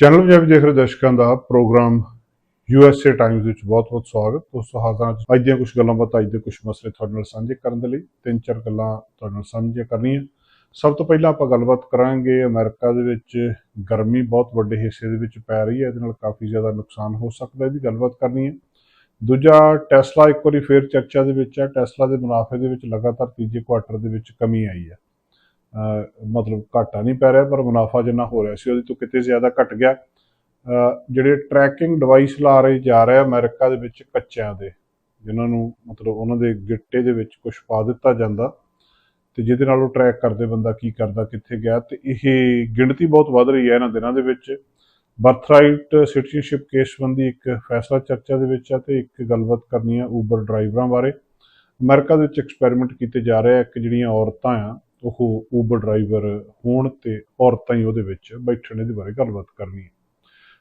Channel Punjabi ਦੇਖ ਰਹੇ ਦਰਸ਼ਕਾਂ ਦਾ ਪ੍ਰੋਗਰਾਮ ਯੂਐਸਏ ਟਾਈਮਜ਼ ਵਿੱਚ ਬਹੁਤ-ਬਹੁਤ ਸਵਾਗਤ। ਦੋਸਤੋ ਹਾਜ਼ਰ ਹਾਂ ਅੱਜ ਦੀਆਂ ਕੁਝ ਗੱਲਾਂ ਬਾਤਾਂ, ਅੱਜ ਦੇ ਕੁਝ ਮਸਲੇ ਤੁਹਾਡੇ ਨਾਲ ਸਾਂਝੇ ਕਰਨ ਦੇ ਲਈ ਤਿੰਨ ਚਾਰ ਗੱਲਾਂ ਤੁਹਾਡੇ ਨਾਲ ਸਾਂਝੀਆਂ ਕਰਨੀਆਂ। ਸਭ ਤੋਂ ਪਹਿਲਾਂ ਆਪਾਂ ਗੱਲਬਾਤ ਕਰਾਂਗੇ ਅਮਰੀਕਾ ਦੇ ਵਿੱਚ ਗਰਮੀ ਬਹੁਤ ਵੱਡੇ ਹਿੱਸੇ ਦੇ ਵਿੱਚ ਪੈ ਰਹੀ ਹੈ, ਇਹਦੇ ਨਾਲ ਕਾਫੀ ਜ਼ਿਆਦਾ ਨੁਕਸਾਨ ਹੋ ਸਕਦਾ, ਇਹਦੀ ਗੱਲਬਾਤ ਕਰਨੀ ਹੈ। ਦੂਜਾ ਟੈਸਲਾ ਇੱਕ ਵਾਰੀ ਫੇਰ ਚਰਚਾ ਦੇ ਵਿੱਚ ਹੈ। ਟੈਸਲਾ ਦੇ ਮੁਨਾਫੇ ਦੇ ਵਿੱਚ ਲਗਾਤਾਰ ਤੀਜੇ ਕੁਆਟਰ ਦੇ ਵਿੱਚ ਕਮੀ ਆਈ ਹੈ। ਮਤਲਬ ਘਾਟਾ ਨਹੀਂ ਪੈ ਰਿਹਾ, ਪਰ ਮੁਨਾਫਾ ਜਿੰਨਾ ਹੋ ਰਿਹਾ ਸੀ ਉਹਦੇ ਤੋਂ ਕਿਤੇ ਜ਼ਿਆਦਾ ਘਟ ਗਿਆ। ਜਿਹੜੇ ਟਰੈਕਿੰਗ ਡਿਵਾਈਸ ਲਾ ਰਹੇ ਜਾ ਰਹੇ ਆ ਅਮਰੀਕਾ ਦੇ ਵਿੱਚ ਕੱਚਿਆਂ ਦੇ, ਜਿਨ੍ਹਾਂ ਨੂੰ ਮਤਲਬ ਉਹਨਾਂ ਦੇ ਗਿੱਟੇ ਦੇ ਵਿੱਚ ਕੁਝ ਪਾ ਦਿੱਤਾ ਜਾਂਦਾ, ਤੇ ਜਿਹਦੇ ਨਾਲ ਉਹ ਟਰੈਕ ਕਰਦੇ ਬੰਦਾ ਕੀ ਕਰਦਾ, ਕਿੱਥੇ ਗਿਆ, ਤੇ ਇਹ ਗਿਣਤੀ ਬਹੁਤ ਵੱਧ ਰਹੀ ਹੈ ਇਹਨਾਂ ਦਿਨਾਂ ਦੇ ਵਿੱਚ। ਬਰਥਰਾਈਟ ਸਿਟੀਜ਼ਨਸ਼ਿਪ ਕੇਸ ਸੰਬੰਧੀ ਇੱਕ ਫੈਸਲਾ ਚਰਚਾ ਦੇ ਵਿੱਚ ਹੈ ਤੇ ਇੱਕ ਗੱਲਬਾਤ ਕਰਨੀ ਹੈ ਊਬਰ ਡਰਾਈਵਰਾਂ ਬਾਰੇ। ਅਮਰੀਕਾ ਦੇ ਵਿੱਚ ਐਕਸਪੈਰੀਮੈਂਟ ਕੀਤੇ ਜਾ ਰਹੇ ਆ ਕਿ ਜਿਹੜੀਆਂ ਔਰਤਾਂ ਆ ਉਹ ਊਬਰ ਡਰਾਈਵਰ ਹੋਣ ਤੇ ਔਰਤਾਂ ਹੀ ਉਹਦੇ ਵਿੱਚ ਬੈਠਣ ਦੇ ਬਾਰੇ ਗੱਲਬਾਤ ਕਰਨੀ ਹੈ।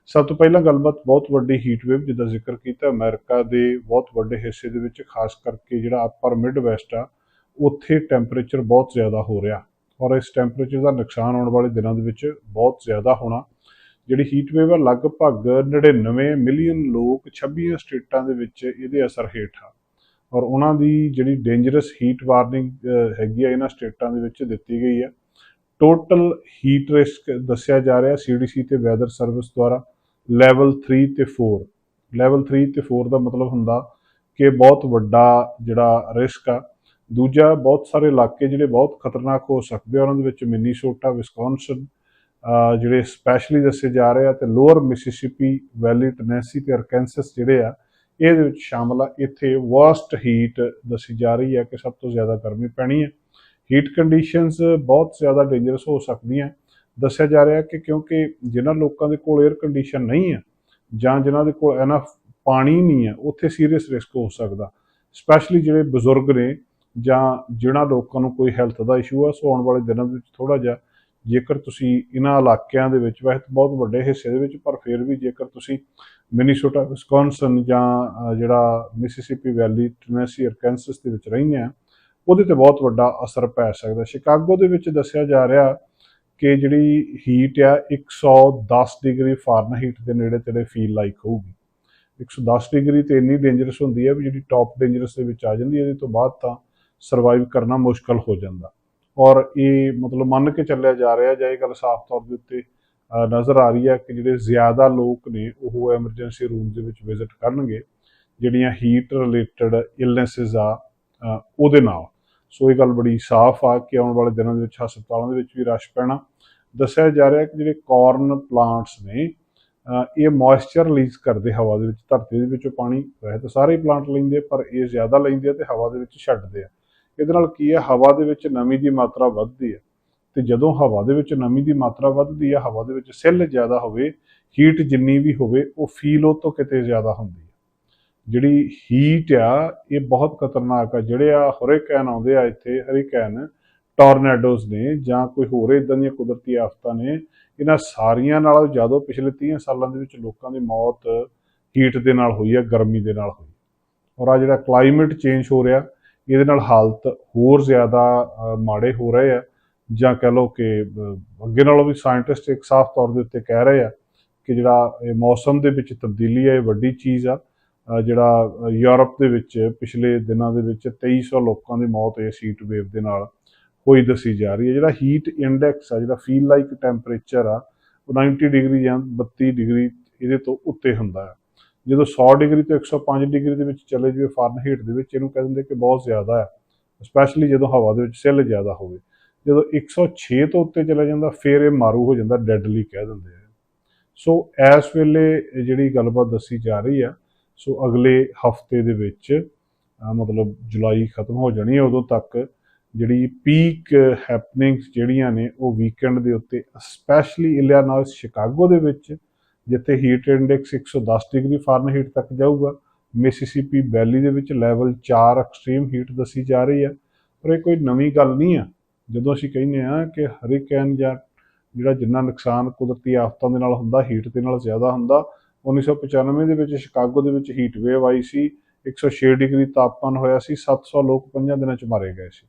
ਸਭ ਤੋਂ ਪਹਿਲਾਂ ਗੱਲਬਾਤ ਬਹੁਤ ਵੱਡੀ ਹੀਟ ਵੇਵ ਜਿੱਦਾਂ ਜ਼ਿਕਰ ਕੀਤਾ, ਅਮਰੀਕਾ ਦੇ ਬਹੁਤ ਵੱਡੇ ਹਿੱਸੇ ਦੇ ਵਿੱਚ ਖਾਸ ਕਰਕੇ ਜਿਹੜਾ ਅਪਰ ਮਿਡ ਵੈਸਟ ਆ, ਉੱਥੇ ਟੈਂਪਰੇਚਰ ਬਹੁਤ ਜ਼ਿਆਦਾ ਹੋ ਰਿਹਾ ਔਰ ਇਸ ਟੈਂਪਰੇਚਰ ਦਾ ਨੁਕਸਾਨ ਆਉਣ ਵਾਲੇ ਦਿਨਾਂ ਦੇ ਵਿੱਚ ਬਹੁਤ ਜ਼ਿਆਦਾ ਹੋਣਾ। ਜਿਹੜੀ ਹੀਟ ਵੇਵ ਆ, ਲਗਭਗ 99 ਮਿਲੀਅਨ ਲੋਕ 26 ਸਟੇਟਾਂ ਦੇ ਵਿੱਚ ਇਹਦੇ ਅਸਰ ਹੇਠ ਆ। ਔਰ ਉਹਨਾਂ ਦੀ ਜਿਹੜੀ ਡੇਂਜਰਸ ਹੀਟ ਵਾਰਨਿੰਗ ਹੈਗੀ ਆ, ਇਹਨਾਂ ਸਟੇਟਾਂ ਦੇ ਵਿੱਚ ਦਿੱਤੀ ਗਈ ਹੈ ਟੋਟਲ ਹੀਟ ਰਿਸਕ ਦੱਸਿਆ ਜਾ ਰਿਹਾ ਸੀਡੀਸੀ ਤੇ ਵੈਦਰ ਸਰਵਿਸ ਦੁਆਰਾ ਲੈਵਲ 3 ਤੇ 4 ਲੈਵਲ 3 ਤੇ 4 ਦਾ ਮਤਲਬ ਹੁੰਦਾ ਕਿ ਬਹੁਤ ਵੱਡਾ ਜਿਹੜਾ ਰਿਸਕ ਆ। ਦੂਜਾ, ਬਹੁਤ ਸਾਰੇ ਇਲਾਕੇ ਜਿਹੜੇ ਬਹੁਤ ਖਤਰਨਾਕ ਹੋ ਸਕਦੇ ਆ, ਉਹਨਾਂ ਦੇ ਵਿੱਚ ਮਿਨੀਸੋਟਾ ਵਿਸਕੌਨਸਨ ਅਹ, ਜਿਹੜੇ ਸਪੈਸ਼ਲੀ ਦੱਸੇ ਜਾ ਰਹੇ ਆ ਤੇ ਲੋਅਰ ਮਿਸਿਸਿਪੀ ਵੈਲੀ ਟਨੈਸੀ ਤੇ ਅਰਕੈਂਸਸ ਜਿਹੜੇ ਆ ਇਹਦੇ ਵਿੱਚ ਸ਼ਾਮਲ ਆ। ਇੱਥੇ ਵਰਸਟ ਹੀਟ ਦੱਸੀ ਜਾ ਰਹੀ ਹੈ ਕਿ ਸਭ ਤੋਂ ਜ਼ਿਆਦਾ ਗਰਮੀ ਪੈਣੀ ਹੈ। ਹੀਟ ਕੰਡੀਸ਼ਨਸ ਬਹੁਤ ਜ਼ਿਆਦਾ ਡੇਂਜਰਸ ਹੋ ਸਕਦੀਆਂ। ਦੱਸਿਆ ਜਾ ਰਿਹਾ ਕਿ ਕਿਉਂਕਿ ਜਿਨ੍ਹਾਂ ਲੋਕਾਂ ਦੇ ਕੋਲ 에ਅਰ ਕੰਡੀਸ਼ਨ ਨਹੀਂ ਹੈ ਜਾਂ ਜਿਨ੍ਹਾਂ ਦੇ ਕੋਲ ਐਨਾ ਪਾਣੀ ਨਹੀਂ ਹੈ, ਉੱਥੇ ਸੀਰੀਅਸ ਰਿਸਕ ਹੋ ਸਕਦਾ। ਸਪੈਸ਼ਲੀ ਜਿਹੜੇ ਬਜ਼ੁਰਗ ਨੇ ਜਾਂ ਜਿਨ੍ਹਾਂ ਲੋਕਾਂ ਨੂੰ ਕੋਈ ਹੈਲਥ ਦਾ ਇਸ਼ੂ ਆ ਸੋ ਆਉਣ ਵਾਲੇ ਦਿਨਾਂ ਦੇ ਵਿੱਚ ਥੋੜਾ ਜਿਹਾ ਜੇਕਰ ਤੁਸੀਂ ਇਹਨਾਂ ਇਲਾਕਿਆਂ ਦੇ ਵਿੱਚ, ਵੈਸੇ ਤਾਂ ਬਹੁਤ ਵੱਡੇ ਹਿੱਸੇ ਦੇ ਵਿੱਚ, ਪਰ ਫਿਰ ਵੀ ਜੇਕਰ ਤੁਸੀਂ ਮਿਨੀਸੋਟਾ ਵਿਸਕੌਨਸਨ ਜਾਂ ਜਿਹੜਾ ਮਿਸਿਸਿਪੀ ਵੈਲੀ ਟਨੈਸੀ ਅਰਕੈਂਸਸ ਦੇ ਵਿੱਚ ਰਹਿੰਦੇ ਆ ਉਹਦੇ ਤੇ ਬਹੁਤ ਵੱਡਾ ਅਸਰ ਪੈ ਸਕਦਾ। ਸ਼ਿਕਾਗੋ ਦੇ ਵਿੱਚ ਦੱਸਿਆ ਜਾ ਰਿਹਾ ਕਿ ਜਿਹੜੀ ਹੀਟ ਆ 110 ਡਿਗਰੀ ਫਾਰਨਹੀਟ ਦੇ ਨੇੜੇ ਤੇੜੇ ਫੀਲ ਲਾਈਕ ਹੋਊਗੀ। 110 ਡਿਗਰੀ ਤੇ ਇੰਨੀ ਡੇਂਜਰਸ ਹੁੰਦੀ ਹੈ ਵੀ ਜਿਹੜੀ ਟੌਪ ਡੇਂਜਰਸ ਦੇ ਵਿੱਚ ਆ ਜਾਂਦੀ ਹੈ, ਇਹਦੇ ਤੋਂ ਬਾਅਦ ਤਾਂ ਸਰਵਾਈਵ ਕਰਨਾ ਮੁਸ਼ਕਲ ਹੋ ਜਾਂਦਾ। ਔਰ ਇਹ ਮਤਲਬ ਮੰਨ ਕੇ ਚੱਲਿਆ ਜਾ ਰਿਹਾ ਜਾਂ ਇਹ ਗੱਲ ਸਾਫ਼ ਤੌਰ ਦੇ ਉੱਤੇ ਨਜ਼ਰ ਆ ਰਹੀ ਹੈ ਕਿ ਜਿਹੜੇ ਜ਼ਿਆਦਾ ਲੋਕ ਨੇ ਉਹ ਐਮਰਜੈਂਸੀ ਰੂਮ ਦੇ ਵਿੱਚ ਵਿਜ਼ਿਟ ਕਰਨਗੇ, ਜਿਹੜੀਆਂ ਹੀਟ ਰਿਲੇਟਡ ਇਲਨੈਸਸ ਆ ਉਹਦੇ ਨਾਲ। ਸੋ ਇਹ ਗੱਲ ਬੜੀ ਸਾਫ਼ ਆ ਕਿ ਆਉਣ ਵਾਲੇ ਦਿਨਾਂ ਦੇ ਵਿੱਚ ਹਸਪਤਾਲਾਂ ਦੇ ਵਿੱਚ ਵੀ ਰਸ਼ ਪੈਣਾ। ਦੱਸਿਆ ਜਾ ਰਿਹਾ ਕਿ ਜਿਹੜੇ ਕਾਰਨ ਪਲਾਂਟਸ ਨੇ ਇਹ ਮੋਇਸਚਰ ਰਿਲੀਜ਼ ਕਰਦੇ ਹਵਾ ਦੇ ਵਿੱਚ, ਧਰਤੀ ਦੇ ਵਿੱਚੋਂ ਪਾਣੀ, ਵੈਸੇ ਤਾਂ ਸਾਰੇ ਪਲਾਂਟ ਲੈਂਦੇ ਪਰ ਇਹ ਜ਼ਿਆਦਾ ਲੈਂਦੇ ਆ ਤੇ ਹਵਾ ਦੇ ਵਿੱਚ ਛੱਡਦੇ ਆ। ਇਹਦੇ ਨਾਲ ਕੀ ਹੈ? ਹਵਾ ਦੇ ਵਿੱਚ ਨਮੀ ਦੀ ਮਾਤਰਾ ਵੱਧਦੀ ਹੈ। ਤੇ ਜਦੋਂ ਹਵਾ ਦੇ ਵਿੱਚ ਨਮੀ ਦੀ ਮਾਤਰਾ ਵੱਧਦੀ ਹੈ, ਹਵਾ ਦੇ ਵਿੱਚ ਸਿੱਲ ਜ਼ਿਆਦਾ ਹੋਵੇ ਹੀਟ ਜਿੰਨੀ ਵੀ ਹੋਵੇ, ਉਹ ਫੀਲ ਉਹ ਤੋਂ ਕਿਤੇ ਜ਼ਿਆਦਾ ਹੁੰਦੀ ਹੈ। ਜਿਹੜੀ ਹੀਟ ਆ, ਇਹ ਬਹੁਤ ਖਤਰਨਾਕ ਆ। ਜਿਹੜੇ ਆ ਹਰੀਕੈਨ ਆਉਂਦੇ ਆ ਇੱਥੇ ਹਰੀਕੈਨ ਟੋਰਨੇਡੋਜ਼ ਨੇ ਜਾਂ ਕੋਈ ਹੋਰ ਇਦਾਂ ਦੀਆਂ ਕੁਦਰਤੀ ਆਫਤਾਂ ਨੇ, ਇਹਨਾਂ ਸਾਰੀਆਂ ਨਾਲੋਂ ਜ਼ਿਆਦਾ ਪਿਛਲੇ 30 ਸਾਲਾਂ ਦੇ ਵਿੱਚ ਲੋਕਾਂ ਦੀ ਮੌਤ ਹੀਟ ਦੇ ਨਾਲ ਹੋਈ ਆ ਗਰਮੀ ਦੇ ਨਾਲ ਹੋਈ। ਔਰ ਆ ਜਿਹੜਾ ਕਲਾਈਮੇਟ ਚੇਂਜ ਹੋ ਰਿਹਾ ਇਹਦੇ ਨਾਲ ਹਾਲਤ ਹੋਰ ਜ਼ਿਆਦਾ ਮਾੜੇ ਹੋ ਰਹੇ ਆ। ਜਾਂ ਕਹ ਲਓ ਕਿ ਅੱਗੇ ਨਾਲੋਂ ਵੀ ਸਾਇੰਟਿਸਟ ਇੱਕ ਸਾਫ਼ ਤੌਰ ਦੇ ਉੱਤੇ ਕਹਿ ਰਹੇ ਆ ਕਿ ਜਿਹੜਾ ਇਹ ਮੌਸਮ ਦੇ ਵਿੱਚ ਤਬਦੀਲੀ ਹੈ ਇਹ ਵੱਡੀ ਚੀਜ਼ ਆ। ਜਿਹੜਾ ਯੂਰਪ ਦੇ ਵਿੱਚ ਪਿਛਲੇ ਦਿਨਾਂ ਦੇ ਵਿੱਚ 2300 ਲੋਕਾਂ ਦੀ ਮੌਤ ਇਸ ਹੀਟ ਵੇਵ ਦੇ ਨਾਲ। ਹੋਈ ਦੱਸੀ ਜਾ ਰਹੀ ਹੈ ਜਿਹੜਾ ਹੀਟ ਇੰਡੈਕਸ ਆ, ਜਿਹੜਾ ਫੀਲ ਲਾਈਕ ਟੈਂਪਰੇਚਰ ਆ, ਉਹ 90 ਡਿਗਰੀ ਜਾਂ 32 ਡਿਗਰੀ ਇਹਦੇ ਤੋਂ ਉੱਤੇ ਹੁੰਦਾ ਹੈ ਜਦੋਂ 100 ਡਿਗਰੀ ਤੋਂ 105 ਡਿਗਰੀ ਦੇ ਵਿੱਚ ਚਲੇ ਜਾਵੇ ਫਾਰਨਹੀਟ ਦੇ ਵਿੱਚ, ਇਹਨੂੰ ਕਹਿ ਦਿੰਦੇ ਕਿ ਬਹੁਤ ਜ਼ਿਆਦਾ ਹੈ ਸਪੈਸ਼ਲੀ ਜਦੋਂ ਹਵਾ ਦੇ ਵਿੱਚ ਸਿੱਲ ਜ਼ਿਆਦਾ ਹੋਵੇ। ਜਦੋਂ 106 ਤੋਂ ਉੱਤੇ ਚਲਾ ਜਾਂਦਾ, ਫਿਰ ਇਹ ਮਾਰੂ ਹੋ ਜਾਂਦਾ ਡੈਡਲੀ ਕਹਿ ਦਿੰਦੇ ਆ। ਸੋ ਇਸ ਵੇਲੇ ਜਿਹੜੀ ਗੱਲਬਾਤ ਦੱਸੀ ਜਾ ਰਹੀ ਆ, ਸੋ ਅਗਲੇ ਹਫ਼ਤੇ ਦੇ ਵਿੱਚ ਮਤਲਬ ਜੁਲਾਈ ਖਤਮ ਹੋ ਜਾਣੀ ਹੈ, ਉਦੋਂ ਤੱਕ ਜਿਹੜੀ ਪੀਕ ਹੈਪਨਿੰਗਸ ਜਿਹੜੀਆਂ ਨੇ, ਉਹ ਵੀਕਐਂਡ ਦੇ ਉੱਤੇ ਸਪੈਸ਼ਲੀ ਇਲੀਨਾਇਸ ਸ਼ਿਕਾਗੋ ਦੇ ਵਿੱਚ ਜਿੱਥੇ ਹੀਟ ਇੰਡੈਕਸ 110 ਡਿਗਰੀ ਫਾਰਨਹੀਟ ਤੱਕ ਜਾਊਗਾ ਮਿਸਿਸਿਪੀ ਵੈਲੀ ਦੇ ਵਿੱਚ ਲੈਵਲ 4 ਐਕਸਟ੍ਰੀਮ ਹੀਟ ਦੱਸੀ ਜਾ ਰਹੀ ਹੈ। ਪਰ ਇਹ ਕੋਈ ਨਵੀਂ ਗੱਲ ਨਹੀਂ ਆ। ਜਦੋਂ ਅਸੀਂ ਕਹਿੰਦੇ ਆ ਕਿ ਹਰੀਕੈਨ ਜਾਂ ਜਿਹੜਾ ਜਿੰਨਾ ਨੁਕਸਾਨ ਕੁਦਰਤੀ ਆਫਤਾਂ ਦੇ ਨਾਲ ਹੁੰਦਾ ਹੀਟ ਦੇ ਨਾਲ ਜ਼ਿਆਦਾ ਹੁੰਦਾ 1995 ਦੇ ਵਿੱਚ ਸ਼ਿਕਾਗੋ ਦੇ ਵਿੱਚ ਹੀਟ ਵੇਵ ਆਈ ਸੀ 106 ਡਿਗਰੀ ਤਾਪਮਾਨ ਹੋਇਆ ਸੀ 700 ਲੋਕ 5 ਦਿਨਾਂ ਚ ਮਾਰੇ ਗਏ ਸੀ।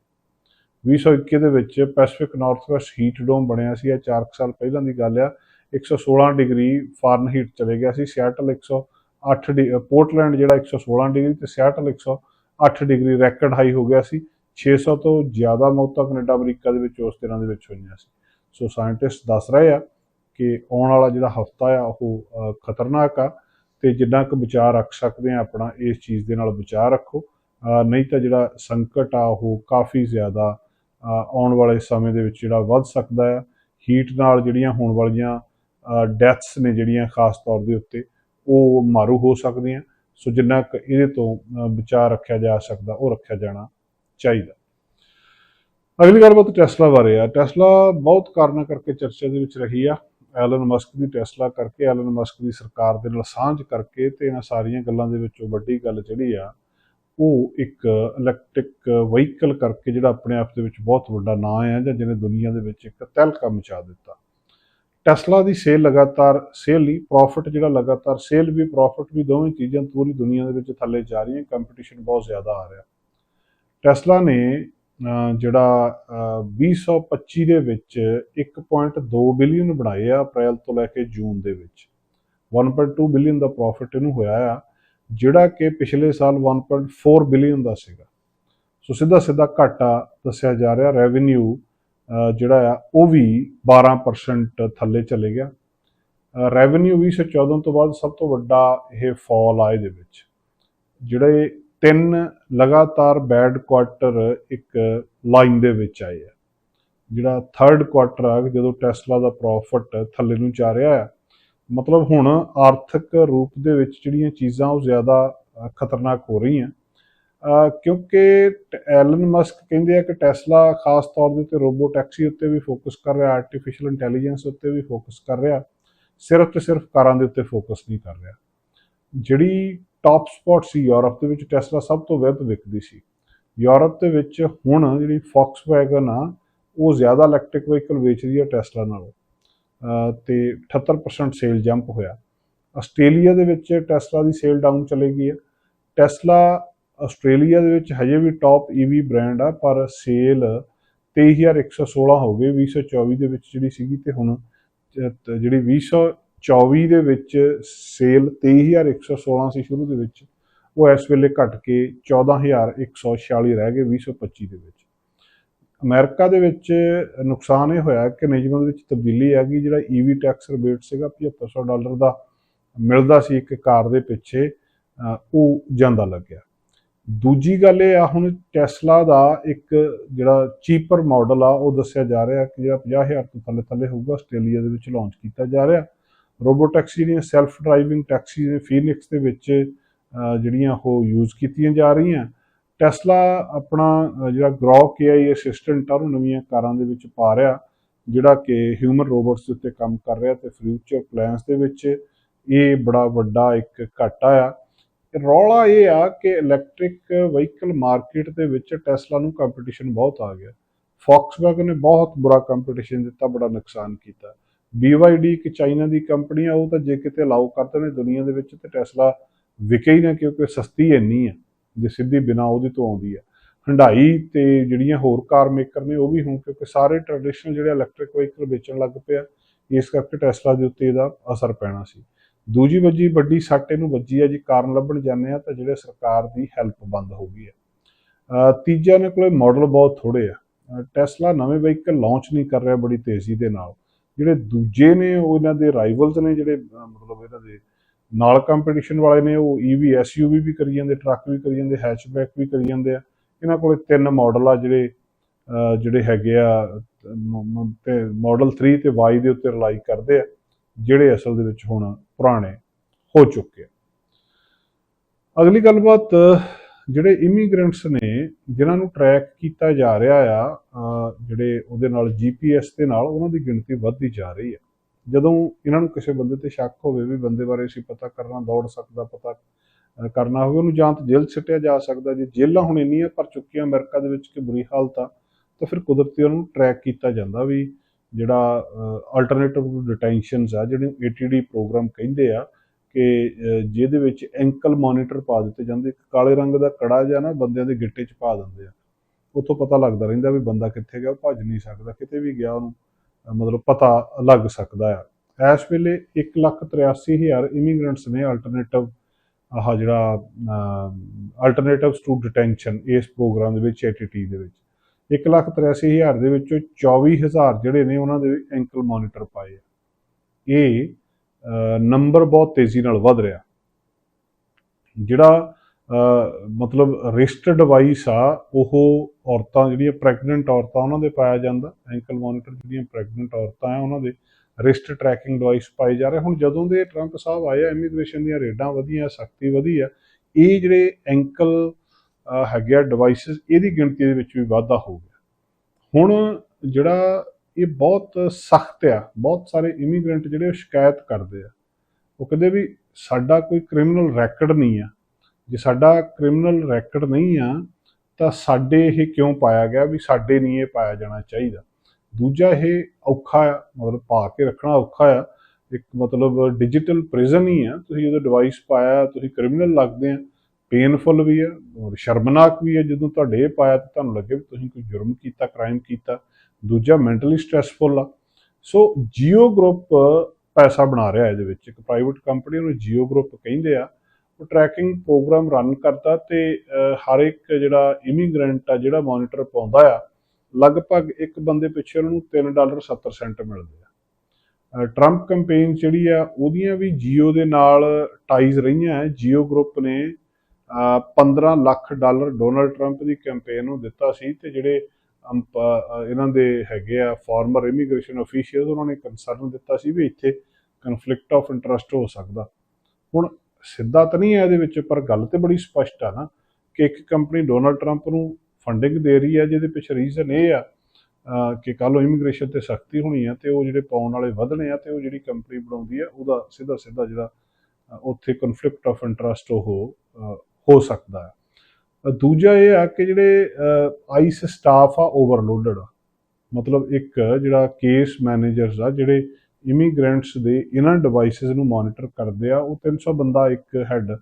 2021 ਦੇ ਵਿੱਚ ਪੈਸੀਫਿਕ ਨਾਰਥਵੈਸਟ ਹੀਟ ਡੋਮ ਬਣਿਆ ਸੀ, ਇਹ 4 ਸਾਲ ਪਹਿਲਾਂ ਦੀ ਗੱਲ ਆ। 116 ਡਿਗਰੀ ਫਾਰਨਹੀਟ ਚਲੇ ਗਿਆ ਸੀ, ਸਿਆਟਲ 108 ਡਿ- ਪੋਰਟਲੈਂਡ ਜਿਹੜਾ 116 ਡਿਗਰੀ ਤੇ ਸਿਆਟਲ 108 ਡਿਗਰੀ ਰੈਕਡ ਹਾਈ ਹੋ ਗਿਆ ਸੀ 600 ਤੋਂ ਜ਼ਿਆਦਾ ਮੌਤਾਂ ਕੈਨੇਡਾ, ਅਮਰੀਕਾ ਦੇ ਵਿੱਚ, ਉਸ ਦਿਨਾਂ ਦੇ ਵਿੱਚ ਹੋਈਆਂ ਸੀ। ਸੋ ਸਾਇੰਟਿਸਟ ਦੱਸ ਰਹੇ ਆ ਕਿ ਆਉਣ ਵਾਲਾ ਜਿਹੜਾ ਹਫਤਾ ਆ, ਉਹ ਖਤਰਨਾਕ ਆ ਤੇ ਜਿੰਨਾ ਕੁ ਬਚਾਅ ਰੱਖ ਸਕਦੇ ਆ ਆਪਣਾ, ਇਸ ਚੀਜ਼ ਦੇ ਨਾਲ ਬਚਾਅ ਰੱਖੋ। ਨਹੀਂ ਤਾਂ ਜਿਹੜਾ ਸੰਕਟ ਆ, ਉਹ ਕਾਫੀ ਜ਼ਿਆਦਾ ਆਉਣ ਵਾਲੇ ਸਮੇਂ ਦੇ ਵਿੱਚ ਜਿਹੜਾ ਵੱਧ ਸਕਦਾ ਆ। ਹੀਟ ਨਾਲ ਜਿਹੜੀਆਂ ਹੋਣ ਵਾਲੀਆਂ ਡੈਥਸ ਨੇ ਜਿਹੜੀਆਂ ਖਾਸ ਤੌਰ ਦੇ ਉੱਤੇ ਉਹ ਮਾਰੂ ਹੋ ਸਕਦੀਆਂ। ਸੋ ਜਿੰਨਾ ਕੁ ਇਹਦੇ ਤੋਂ ਅ, ਬਚਾਅ ਰੱਖਿਆ ਜਾ ਸਕਦਾ ਉਹ ਰੱਖਿਆ ਜਾਣਾ ਚਾਹੀਦਾ। ਅਗਲੀ ਗੱਲਬਾਤ ਟੈਸਲਾ ਬਾਰੇ ਆ। ਟੈਸਲਾ ਬਹੁਤ ਕਾਰਨਾਂ ਕਰਕੇ ਚਰਚਾ ਦੇ ਵਿੱਚ ਰਹੀ ਆ। ਐਲਨ ਮਸਕ ਦੀ ਟੈਸਲਾ ਕਰਕੇ ਐਲਨ ਮਸਕ ਦੀ ਸਰਕਾਰ ਦੇ ਨਾਲ ਸਾਂਝ ਕਰਕੇ ਤੇ ਇਹਨਾਂ ਸਾਰੀਆਂ ਗੱਲਾਂ ਦੇ ਵਿੱਚੋਂ ਵੱਡੀ ਗੱਲ ਜਿਹੜੀ ਆ ਉਹ ਇੱਕ ਇਲੈਕਟ੍ਰਿਕ ਵਹੀਕਲ ਕਰਕੇ ਜਿਹੜਾ ਆਪਣੇ ਆਪ ਦੇ ਵਿੱਚ ਬਹੁਤ ਵੱਡਾ ਨਾਂ ਹੈ ਜਾਂ ਜਿਹਨੇ ਦੁਨੀਆ ਦੇ ਵਿੱਚ ਇੱਕ ਤਹਿਲਕਾ ਮਚਾ ਦਿੱਤਾ। ਟੈਸਲਾ ਦੀ ਸੇਲ ਲਗਾਤਾਰ ਸੇਲ ਹੀ ਪ੍ਰੋਫਿਟ ਜਿਹੜਾ ਲਗਾਤਾਰ ਸੇਲ ਵੀ ਪ੍ਰੋਫਿਟ ਵੀ ਦੋਵੇਂ ਚੀਜ਼ਾਂ ਪੂਰੀ ਦੁਨੀਆ ਦੇ ਵਿੱਚ ਥੱਲੇ ਜਾ ਰਹੀਆਂ ਕੰਪੀਟੀਸ਼ਨ ਬਹੁਤ ਜ਼ਿਆਦਾ ਆ ਰਿਹਾ। ਟੈਸਲਾ ਨੇ ਅਹ, ਜਿਹੜਾ ਅਹ, 2025 ਦੇ ਵਿੱਚ 1.2 ਬਿਲੀਅਨ ਬਣਾਏ ਆ ਅਪ੍ਰੈਲ ਤੋਂ ਲੈ ਕੇ ਜੂਨ ਦੇ ਵਿੱਚ। 1.2 ਬਿਲੀਅਨ ਦਾ ਪ੍ਰੋਫਿਟ ਇਹਨੂੰ ਹੋਇਆ ਆ ਜਿਹੜਾ ਕਿ ਪਿਛਲੇ ਸਾਲ 1.4 ਬਿਲੀਅਨ ਦਾ ਸੀਗਾ। ਸੋ ਸਿੱਧਾ ਸਿੱਧਾ ਘਾਟਾ ਦੱਸਿਆ ਜਾ ਰਿਹਾ ਰੈਵਨਿਊ ਜਿਹੜਾ ਆ, ਉਹ ਵੀ 12% ਥੱਲੇ ਚਲੇ ਗਿਆ। ਰੈਵਨਿਊ 2014 ਤੋਂ ਬਾਅਦ ਸਭ ਤੋਂ ਵੱਡਾ ਇਹ ਫਾਲ ਆ ਇਹਦੇ ਵਿੱਚ। ਜਿਹੜੇ ਤਿੰਨ ਲਗਾਤਾਰ ਬੈਡ ਕੁਆਟਰ ਇੱਕ ਲਾਈਨ ਦੇ ਵਿੱਚ ਆਏ ਆ। ਜਿਹੜਾ ਥਰਡ ਕੁਆਟਰ ਆ, ਜਦੋਂ ਟੈਸਲਾ ਦਾ ਪ੍ਰੋਫਿਟ ਥੱਲੇ ਨੂੰ ਜਾ ਰਿਹਾ ਹੈ ਮਤਲਬ ਹੁਣ ਆਰਥਿਕ ਰੂਪ ਦੇ ਵਿੱਚ ਜਿਹੜੀਆਂ ਚੀਜ਼ਾਂ ਉਹ ਜ਼ਿਆਦਾ ਖਤਰਨਾਕ ਹੋ ਰਹੀਆਂ। ਕਿਉਂਕਿ ਟ- ਐਲਨ ਮਸਕ ਕਹਿੰਦੇ ਆ ਕਿ ਟੈਸਲਾ ਖਾਸ ਤੌਰ ਦੇ ਉੱਤੇ ਰੋਬੋ ਟੈਕਸੀ ਉੱਤੇ ਵੀ ਫੋਕਸ ਕਰ ਰਿਹਾ ਆਰਟੀਫੀਸ਼ੀਅਲ ਇੰਟੈਲੀਜੈਂਸ ਉੱਤੇ ਵੀ ਫੋਕਸ ਕਰ ਰਿਹਾ, ਸਿਰਫ ਤੇ ਸਿਰਫ ਕਾਰਾਂ ਦੇ ਉੱਤੇ ਫੋਕਸ ਨਹੀਂ ਕਰ ਰਿਹਾ। ਜਿਹੜੀ ਟਾਪ ਸਪੌਟ ਸੀ ਯੂਰਪ ਦੇ ਵਿੱਚ ਟੈਸਲਾ ਸਭ ਤੋਂ ਵੱਧ ਵਿਕਦੀ ਸੀ। ਯੂਰਪ ਦੇ ਵਿੱਚ ਹੁਣ ਜਿਹੜੀ ਫੌਕਸਵੈਗਨ ਆ, ਉਹ ਜ਼ਿਆਦਾ ਇਲੈਕਟ੍ਰਿਕ ਵਹੀਕਲ ਵੇਚ ਰਹੀ ਹੈ ਟੈਸਲਾ ਨਾਲੋਂ। ਅਹ ਤੇ 78% ਸੇਲ ਜੰਪ ਹੋਇਆ। ਆਸਟ੍ਰੇਲੀਆ ਦੇ ਵਿੱਚ ਟੈਸਲਾ ਦੀ ਸੇਲ ਡਾਊਨ ਚਲੇ ਗਈ ਹੈ। ਟੈਸਲਾ ਆਸਟ੍ਰੇਲੀਆ ਦੇ ਵਿੱਚ ਹਜੇ ਵੀ ਟਾਪ ਈਵੀ ਬ੍ਰਾਂਡ ਆ, ਪਰ ਸੇਲ 23116 ਹੋ ਗਈ 2024 ਦੇ ਵਿੱਚ ਜਿਹੜੀ ਸੀਗੀ ਤੇ ਹੁਣ, ਅਹ, ਤ- ਜਿਹੜੀ 2024 ਦੇ ਵਿੱਚ ਸੇਲ 23116 ਸੀ ਸ਼ੁਰੂ ਦੇ ਵਿੱਚ, ਉਹ ਇਸ ਵੇਲੇ ਘਟ ਕੇ 14146 ਰਹਿ ਗਏ 2025 ਦੇ ਵਿੱਚ। ਅਮਰੀਕਾ ਦੇ ਵਿੱਚ ਨੁਕਸਾਨ ਇਹ ਹੋਇਆ ਕਿ ਨਿਯਮਾਂ ਦੇ ਵਿੱਚ ਤਬਦੀਲੀ ਆ ਗਈ, ਜਿਹੜਾ ਈਵੀ ਟੈਕਸ ਰਿਬੇਟ ਸੀਗਾ 7500 ਡਾਲਰ ਦਾ ਮਿਲਦਾ ਸੀ ਇੱਕ ਕਾਰ ਦੇ ਪਿੱਛੇ ਉਹ ਜਾਂਦਾ ਲੱਗਿਆ। ਦੂਜੀ ਗੱਲ ਇਹ ਆ, ਹੁਣ ਟੈਸਲਾ ਦਾ ਇੱਕ ਜਿਹੜਾ ਚੀਪਰ ਮਾਡਲ ਆ, ਉਹ ਦੱਸਿਆ ਜਾ ਰਿਹਾ ਕਿ ਜਿਹੜਾ 50000 ਤੋਂ ਥੱਲੇ ਥੱਲੇ ਹੋਊਗਾ, ਆਸਟ੍ਰੇਲੀਆ ਦੇ ਵਿੱਚ ਲਾਂਚ ਕੀਤਾ ਜਾ ਰਿਹਾ। ਰੋਬੋ ਟੈਕਸੀ ਦੀਆਂ ਸੈਲਫ ਡਰਾਈਵਿੰਗ ਟੈਕਸੀ ਨੇ ਫੀਨਿਕਸ ਦੇ ਵਿੱਚ ਜਿਹੜੀਆਂ ਉਹ ਯੂਜ਼ ਕੀਤੀਆਂ ਜਾ ਰਹੀਆਂ। ਟੈਸਲਾ ਆਪਣਾ, ਅਹ, ਜਿਹੜਾ ਗ੍ਰੋਕ AI ਅਸਿਸਟੈਂਟ ਆ ਉਹ ਨਵੀਆਂ ਕਾਰਾਂ ਦੇ ਵਿੱਚ ਪਾ ਰਿਹਾ, ਜਿਹੜਾ ਕਿ ਹਿਊਮਨ ਰੋਬੋਟਸ ਦੇ ਉੱਤੇ ਕੰਮ ਕਰ ਰਿਹਾ ਤੇ ਫਿਊਚਰ ਪਲਾਨਸ ਦੇ ਵਿੱਚ ਇਹ ਬੜਾ ਵੱਡਾ ਇੱਕ ਘਾਟਾ ਆ। ਰੌਲਾ ਇਹ ਆ ਕਿ ਇਲੈਕਟ੍ਰਿਕ ਵਹੀਕਲ ਮਾਰਕੀਟ ਦੇ ਵਿੱਚ ਟੈਸਲਾ ਨੂੰ ਕੰਪੀਟੀਸ਼ਨ ਬਹੁਤ ਆ ਗਿਆ। ਫੌਕਸਵੈਗਨ ਨੇ ਬਹੁਤ ਬੁਰਾ ਕੰਪੀਟੀਸ਼ਨ ਦਿੱਤਾ, ਬੜਾ ਨੁਕਸਾਨ ਕੀਤਾ। BYD ਇੱਕ ਚਾਈਨਾ ਦੀ ਕੰਪਨੀ ਆ, ਉਹ ਤਾਂ ਜੇ ਕਿਤੇ ਅਲਾਉ ਕਰਦੇ ਨੇ ਦੁਨੀਆ ਦੇ ਵਿੱਚ ਤੇ ਟੈਸਲਾ ਵਿਕੇ ਹੀ ਨਾ ਕਿਉਂਕਿ ਸਸਤੀ ਇੰਨੀ ਆ, ਜੇ ਸਿੱਧੀ ਬਿਨਾ ਉਹਦੇ ਤੋਂ ਆਉਂਦੀ ਆ। ਹੰਡਾਈ ਤੇ ਜਿਹੜੀਆਂ ਹੋਰ ਕਾਰ ਮੇਕਰ ਨੇ, ਉਹ ਵੀ ਹੁਣ ਕਿਉਂਕਿ ਸਾਰੇ ਟ੍ਰੈਡੀਸ਼ਨਲ ਜਿਹੜੇ ਇਲੈਕਟ੍ਰਿਕ ਵਹੀਕਲ ਵੇਚਣ ਲੱਗ ਪਿਆ ਇਸ ਕਰਕੇ ਟੈਸਲਾ ਦੇ ਉੱਤੇ ਇਹਦਾ ਅਸਰ ਪੈਣਾ ਸੀ। ਦੂਜੀ ਵੱਜੀ, ਵੱਡੀ ਸੱਟ ਇਹਨੂੰ ਵੱਜੀ ਆ ਜੀ, ਕਾਰਨ ਲੱਭਣ ਜਾਂਦੇ ਆ ਤਾਂ ਜਿਹੜੇ ਸਰਕਾਰ ਦੀ ਹੈਲਪ ਬੰਦ ਹੋ ਗਈ ਹੈ। ਤੀਜਾ ਇਹਨਾਂ ਕੋਲੇ ਮਾਡਲ ਬਹੁਤ ਥੋੜੇ ਆ। ਟੈਸਲਾ ਨਵੇਂ ਵਹੀਕਲ ਲਾਂਚ ਨਹੀਂ ਕਰ ਰਿਹਾ ਬੜੀ ਤੇਜ਼ੀ ਦੇ ਨਾਲ। ਜਿਹੜੇ ਦੂਜੇ ਨੇ, ਉਹ ਇਹਨਾਂ ਦੇ ਰਾਈਵਲਸ ਨੇ ਜਿਹੜੇ ਮਤਲਬ ਇਹਨਾਂ ਦੇ ਨਾਲ ਕੰਪੀਟੀਸ਼ਨ ਵਾਲੇ ਨੇ, ਉਹ EV SUV ਵੀ ਕਰੀ ਜਾਂਦੇ ਟਰੱਕ ਵੀ ਕਰੀ ਜਾਂਦੇ ਹੈਚਬੈਕ ਵੀ ਕਰੀ ਜਾਂਦੇ ਆ। ਇਹਨਾਂ ਕੋਲੇ ਤਿੰਨ ਮਾਡਲ ਆ ਜਿਹੜੇ ਜਿਹੜੇ ਹੈਗੇ ਆ ਮ- ਮ- ਤੇ ਮਾਡਲ 3 ਤੇ Y ਦੇ ਉੱਤੇ ਰਿਲਾਈ ਕਰਦੇ ਆ। ਜਿਹੜੇ ਅਸਲ ਦੇ ਵਿੱਚ ਹੁਣ ਪੁਰਾਣੇ ਹੋ ਚੁੱਕੇ ਆ। ਅਗਲੀ ਗੱਲਬਾਤ, ਜਿਹੜੇ ਇਮੀਗ੍ਰੈਂਟਸ ਨੇ, ਜਿਨ੍ਹਾਂ ਨੂੰ ਟਰੈਕ ਕੀਤਾ ਜਾ ਰਿਹਾ ਆ ਜਿਹੜੇ ਉਹਦੇ ਨਾਲ ਜੀਪੀਐਸ ਦੇ ਨਾਲ ਉਹਨਾਂ ਦੀ ਗਿਣਤੀ ਵੱਧਦੀ ਜਾ ਰਹੀ ਹੈ ਜਦੋਂ ਇਹਨਾਂ ਨੂੰ ਕਿਸੇ ਬੰਦੇ ਤੇ ਸ਼ੱਕ ਹੋਵੇ ਵੀ ਬੰਦੇ ਬਾਰੇ ਅਸੀਂ ਪਤਾ ਕਰਨਾ, ਦੌੜ ਸਕਦਾ, ਪਤਾ ਕਰਨਾ ਹੋਵੇ, ਉਹਨੂੰ ਜਾਂ ਤਾਂ ਜੇਲ੍ਹ ਸਿੱਟਿਆ ਜਾ ਸਕਦਾ, ਜੇ ਜੇਲ੍ਹਾਂ ਹੁਣ ਇੰਨੀਆਂ ਭਰ ਚੁੱਕੀਆਂ ਅਮਰੀਕਾ ਦੇ ਵਿੱਚ ਕਿ ਬੁਰੀ ਹਾਲਤ ਆ, ਤਾਂ ਫਿਰ ਕੁਦਰਤੀ ਉਹਨੂੰ ਟਰੈਕ ਕੀਤਾ ਜਾਂਦਾ ਵੀ ਜਿਹੜਾ ਅਲਟਰਨੇਟਿਵ ਡਿਟੈਂਸ਼ਨਸ ਆ, ਜਿਹੜੇ ATD ਪ੍ਰੋਗਰਾਮ ਕਹਿੰਦੇ ਆ ਕਿ ਜਿਹਦੇ ਵਿੱਚ ਐਂਕਲ ਮੋਨੀਟਰ ਪਾ ਦਿੱਤੇ ਜਾਂਦੇ ਕਾਲੇ ਰੰਗ ਦਾ ਕੜਾ ਜਿਹਾ ਨਾ ਬੰਦਿਆਂ ਦੇ ਗਿੱਟੇ 'ਚ ਪਾ ਦਿੰਦੇ ਆ। ਉੱਥੋਂ ਪਤਾ ਲੱਗਦਾ ਰਹਿੰਦਾ ਵੀ ਬੰਦਾ ਕਿੱਥੇ ਗਿਆ, ਉਹ ਭੱਜ ਨਹੀਂ ਸਕਦਾ, ਕਿਤੇ ਵੀ ਗਿਆ ਉਹਨੂੰ ਮਤਲਬ ਪਤਾ ਲੱਗ ਸਕਦਾ ਆ। ਇਸ ਵੇਲੇ 183000 ਇਮੀਗ੍ਰੈਂਟਸ ਨੇ ਅਲਟਰਨੇਟਿਵ ਆਹ ਜਿਹੜਾ ਅਲਟਰਨੇਟਿਵਸ ਟੂ ਡਿਟੈਂਸ਼ਨ ਇਸ ਪ੍ਰੋਗਰਾਮ ਦੇ ਵਿੱਚ ਏਟੀਟੀ ਦੇ ਵਿੱਚ। 183000 ਦੇ ਵਿੱਚੋਂ 24000 ਜਿਹੜੇ ਨੇ ਉਹਨਾਂ ਦੇ ਐਂਕਲ ਮੋਨੀਟਰ ਪਾਏ ਆ। ਇਹ ਨੰਬਰ ਬਹੁਤ ਤੇਜ਼ੀ ਨਾਲ ਵਧ ਰਿਹਾ। ਜਿਹੜਾ ਮਤਲਬ ਰਿਸਟ ਡਿਵਾਈਸ ਆ, ਉਹ ਔਰਤਾਂ, ਜਿਹੜੀਆਂ ਪ੍ਰੈਗਨੈਂਟ ਔਰਤਾਂ, ਉਹਨਾਂ ਦੇ ਪਾਇਆ ਜਾਂਦਾ। ਐਂਕਲ ਮੋਨੀਟਰ ਜਿਹੜੀਆਂ ਪ੍ਰੈਗਨੈਂਟ ਔਰਤਾਂ ਆ, ਉਹਨਾਂ ਦੇ ਰਿਸਟ ਟਰੈਕਿੰਗ ਡਿਵਾਈਸ ਪਾਏ ਜਾ ਰਹੇ। ਹੁਣ ਜਦੋਂ ਦੇ ਟਰੰਪ ਸਾਹਿਬ ਆਏ ਆ ਇਮੀਗ੍ਰੇਸ਼ਨ ਦੀਆਂ ਰੇਡਾਂ ਵਧੀਆਂ, ਸਖਤੀ ਵਧੀ ਆ, ਇਹ ਜਿਹੜੇ ਐਂਕਲ ਹੈਗੇ ਆ ਡਿਵਾਈਸਸ ਇਹਦੀ ਗਿਣਤੀ ਦੇ ਵਿੱਚ ਵੀ ਵਾਧਾ ਹੋ ਗਿਆ। ਹੁਣ ਜਿਹੜਾ ਇਹ ਬਹੁਤ ਸਖਤ ਆ, ਬਹੁਤ ਸਾਰੇ ਇਮੀਗ੍ਰੈਂਟ ਜਿਹੜੇ ਉਹ ਸ਼ਿਕਾਇਤ ਕਰਦੇ ਆ। ਉਹ ਕਹਿੰਦੇ ਵੀ ਸਾਡਾ ਕੋਈ ਕ੍ਰਿਮੀਨਲ ਰੈਕੋਰਡ ਨਹੀਂ ਆ। ਜੇ ਸਾਡਾ ਕ੍ਰਿਮੀਨਲ ਰੈਕੋਰਡ ਨਹੀਂ ਆ, ਤਾਂ ਸਾਡੇ ਇਹ ਕਿਉਂ ਪਾਇਆ ਗਿਆ ਵੀ ਸਾਡੇ ਨਹੀਂ ਇਹ ਪਾਇਆ ਜਾਣਾ ਚਾਹੀਦਾ? ਦੂਜਾ ਇਹ ਔਖਾ ਆ, ਮਤਲਬ ਪਾ ਕੇ ਰੱਖਣਾ ਔਖਾ ਆ। ਇੱਕ ਮਤਲਬ ਡਿਜੀਟਲ ਪ੍ਰਿਜ਼ਨ ਹੀ ਆ। ਤੁਸੀਂ ਜਦੋਂ ਡਿਵਾਈਸ ਪਾਇਆ, ਤੁਸੀਂ ਕ੍ਰਿਮੀਨਲ ਲੱਗਦੇ ਆ ਪੇਨਫੁਲ ਵੀ ਆ ਔਰ ਸ਼ਰਮਨਾਕ ਵੀ ਹੈ ਜਦੋਂ ਤੁਹਾਡੇ ਇਹ ਪਾਇਆ ਤਾਂ ਤੁਹਾਨੂੰ ਲੱਗੇ ਵੀ ਤੁਸੀਂ ਕੋਈ ਜੁਰਮ ਕੀਤਾ ਕ੍ਰਾਈਮ ਕੀਤਾ, ਦੂਜਾ ਮੈਂਟਲੀ ਸਟ੍ਰੈਸਫੁਲ ਆ। ਸੋ ਜੀਓ ਗਰੁੱਪ ਪੈਸਾ ਬਣਾ ਰਿਹਾ ਇਹਦੇ ਵਿੱਚ। ਇੱਕ ਪ੍ਰਾਈਵੇਟ ਕੰਪਨੀ ਨੂੰ ਜੀਓ ਗਰੁੱਪ ਕਹਿੰਦੇ ਆ। ਉਹ ਟਰੈਕਿੰਗ ਪ੍ਰੋਗਰਾਮ ਰਨ ਕਰਦਾ ਤੇ ਹਰ ਇੱਕ ਜਿਹੜਾ ਇਮੀਗ੍ਰੈਂਟ ਆ, ਜਿਹੜਾ ਮੋਨੀਟਰ ਪਾਉਂਦਾ ਆ, ਲਗਭਗ ਇੱਕ ਬੰਦੇ ਪਿੱਛੇ ਉਹਨੂੰ 3 ਡਾਲਰ 70 ਸੈਂਟ ਮਿਲਦੇ ਆ। ਟਰੰਪ ਕੈਂਪੇਨ ਜਿਹੜੀ ਆ, ਉਹਦੀਆਂ ਵੀ ਜੀਓ ਦੇ ਨਾਲ ਟਾਈਜ਼ ਰਹੀਆਂ ਹੈ ਜੀਓ ਗਰੁੱਪ ਨੇ 15 ਲੱਖ ਡਾਲਰ ਡੋਨਲਡ ਟਰੰਪ ਦੀ ਕੈਂਪੇਨ ਨੂੰ ਦਿੱਤਾ ਸੀ ਤੇ ਜਿਹੜੇ ਅੰਪ- ਇਹਨਾਂ ਦੇ ਹੈਗੇ ਆ ਫਾਰਮਰ ਇਮੀਗ੍ਰੇਸ਼ਨ ਅਫੀਸ਼ੀਅਲਸ ਉਹਨਾਂ ਨੇ ਕੰਸਰਨ ਦਿੱਤਾ ਸੀ ਵੀ ਇੱਥੇ ਕਨਫਲਿਕਟ ਆਫ ਇੰਟਰਸਟ ਹੋ ਸਕਦਾ। ਹੁਣ ਸਿੱਧਾ ਤਾਂ ਨਹੀਂ ਹੈ ਇਹਦੇ ਵਿੱਚ, ਪਰ ਗੱਲ ਤੇ ਬੜੀ ਸਪਸ਼ਟ ਆ ਨਾ ਕਿ ਇੱਕ ਕੰਪਨੀ ਡੋਨਲਡ ਟਰੰਪ ਨੂੰ ਫੰਡਿੰਗ ਦੇ ਰਹੀ ਹੈ ਜਿਹਦੇ ਪਿੱਛੇ ਰੀਜ਼ਨ ਇਹ ਆ ਕਿ ਕੱਲ ਨੂੰ ਇਮੀਗ੍ਰੇਸ਼ਨ ਤੇ ਸਖਤੀ ਹੋਣੀ ਆ ਤੇ ਉਹ ਜਿਹੜੇ ਪਾਉਣ ਵਾਲੇ ਵਧਣੇ ਆ ਤੇ ਉਹ ਜਿਹੜੀ ਕੰਪਨੀ ਬਣਾਉਂਦੀ ਆ, ਉਹਦਾ ਸਿੱਧਾ ਸਿੱਧਾ ਜਿਹੜਾ ਉੱਥੇ ਕਨਫਲਿਕਟ ਆਫ ਇੰਟਰਸਟ ਉਹ ਹੋ ਸਕਦਾ ਹੈ। ਦੂਜਾ ਇਹ ਆ ਕਿ ਜਿਹੜੇ ਆਈਸ ਸਟਾਫ ਆ ਓਵਰਲੋਡਡ ਆ। ਮਤਲਬ ਇੱਕ ਜਿਹੜਾ ਕੇਸ ਮੈਨੇਜਰਸ ਆ, ਜਿਹੜੇ ਇਮੀਗ੍ਰੈਂਟਸ ਦੇ ਇਹਨਾਂ ਡਿਵਾਈਸਸ ਨੂੰ ਮੋਨੀਟਰ ਕਰਦੇ ਆ, ਉਹ 300 ਬੰਦਾ ਇੱਕ ਹੈੱਡ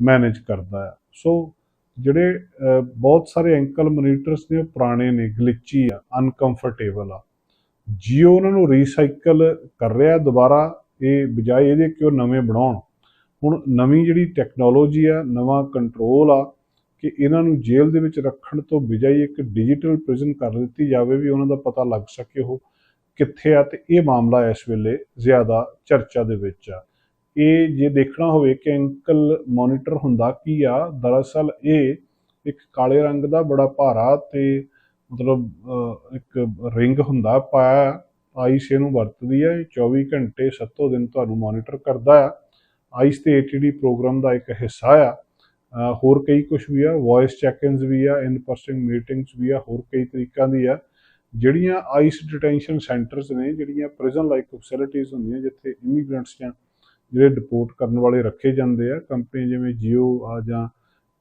ਮੈਨੇਜ ਕਰਦਾ ਆ ਸੋ ਜਿਹੜੇ ਬਹੁਤ ਸਾਰੇ ਐਂਕਲ ਮੋਨੀਟਰਸ ਨੇ, ਉਹ ਪੁਰਾਣੇ ਨੇ ਗਲਿਚੀ ਆ ਅਨਕੰਫਰਟੇਬਲ ਆ। ਜੀਓ ਉਹਨਾਂ ਨੂੰ ਰੀਸਾਈਕਲ ਕਰ ਰਿਹਾ ਦੁਬਾਰਾ, ਇਹ ਬਜਾਏ ਇਹਦੇ ਕਿ ਉਹ ਨਵੇਂ ਬਣਾਉਣ। ਹੁਣ ਨਵੀਂ ਜਿਹੜੀ ਟੈਕਨੋਲੋਜੀ ਆ, ਨਵਾਂ ਕੰਟਰੋਲ ਆ, ਕਿ ਇਹਨਾਂ ਨੂੰ ਜੇਲ੍ਹ ਦੇ ਵਿੱਚ ਰੱਖਣ ਤੋਂ ਬਜਾਏ ਇੱਕ ਡਿਜੀਟਲ ਪ੍ਰਿਜ਼ਨ ਕਰ ਦਿੱਤੀ ਜਾਵੇ ਵੀ ਉਹਨਾਂ ਦਾ ਪਤਾ ਲੱਗ ਸਕੇ ਉਹ ਕਿੱਥੇ ਆ ਤੇ ਇਹ ਮਾਮਲਾ ਇਸ ਵੇਲੇ ਜ਼ਿਆਦਾ ਚਰਚਾ ਦੇ ਵਿੱਚ ਆ। ਇਹ ਜੇ ਦੇਖਣਾ ਹੋਵੇ ਕਿ ਐਂਕਲ ਮੋਨੀਟਰ ਹੁੰਦਾ ਕੀ ਆ, ਦਰਅਸਲ ਇਹ ਇੱਕ ਕਾਲੇ ਰੰਗ ਦਾ ਬੜਾ ਭਾਰਾ ਤੇ ਮਤਲਬ ਇੱਕ ਰਿੰਗ ਹੁੰਦਾ, ਪਾਇਆ ਆਈਸ ਇਹਨੂੰ ਵਰਤਦੀ ਹੈ ਇਹ 24 ਘੰਟੇ ਸੱਤੋ ਦਿਨ ਤੁਹਾਨੂੰ ਮੋਨੀਟਰ ਕਰਦਾ ਆ। ਆਈਸ ਤੇ ਏਟੀਡੀ ਪ੍ਰੋਗਰਾਮ ਦਾ ਇੱਕ ਹਿੱਸਾ ਆ। ਹੋਰ ਕਈ ਕੁਝ ਵੀ ਆ ਵੌਇਸ ਚੈੱਕ-ਇਨਸ ਵੀ ਆ ਇਨ ਪਰਸਨ ਮੀਟਿੰਗਸ ਵੀ ਆ, ਹੋਰ ਕਈ ਤਰੀਕਾਂ ਦੀ ਆ। ਜਿਹੜੀਆਂ ਆਈਸ ਡਿਟੈਂਸ਼ਨ ਸੈਂਟਰਸ ਨੇ, ਜਿਹੜੀਆਂ ਪ੍ਰਿਜ਼ਨ ਲਾਈਕ ਫੈਸਿਲਿਟੀਆਂ ਹੁੰਦੀਆਂ, ਜਿੱਥੇ ਇਮੀਗ੍ਰੈਂਟਸ ਜਾਂ ਜਿਹੜੇ ਡਿਪੋਰਟ ਕਰਨ ਵਾਲੇ ਰੱਖੇ ਜਾਂਦੇ ਆ ਕੰਪਨੀ ਜਿਵੇਂ ਜੀਓ ਆ ਜਾਂ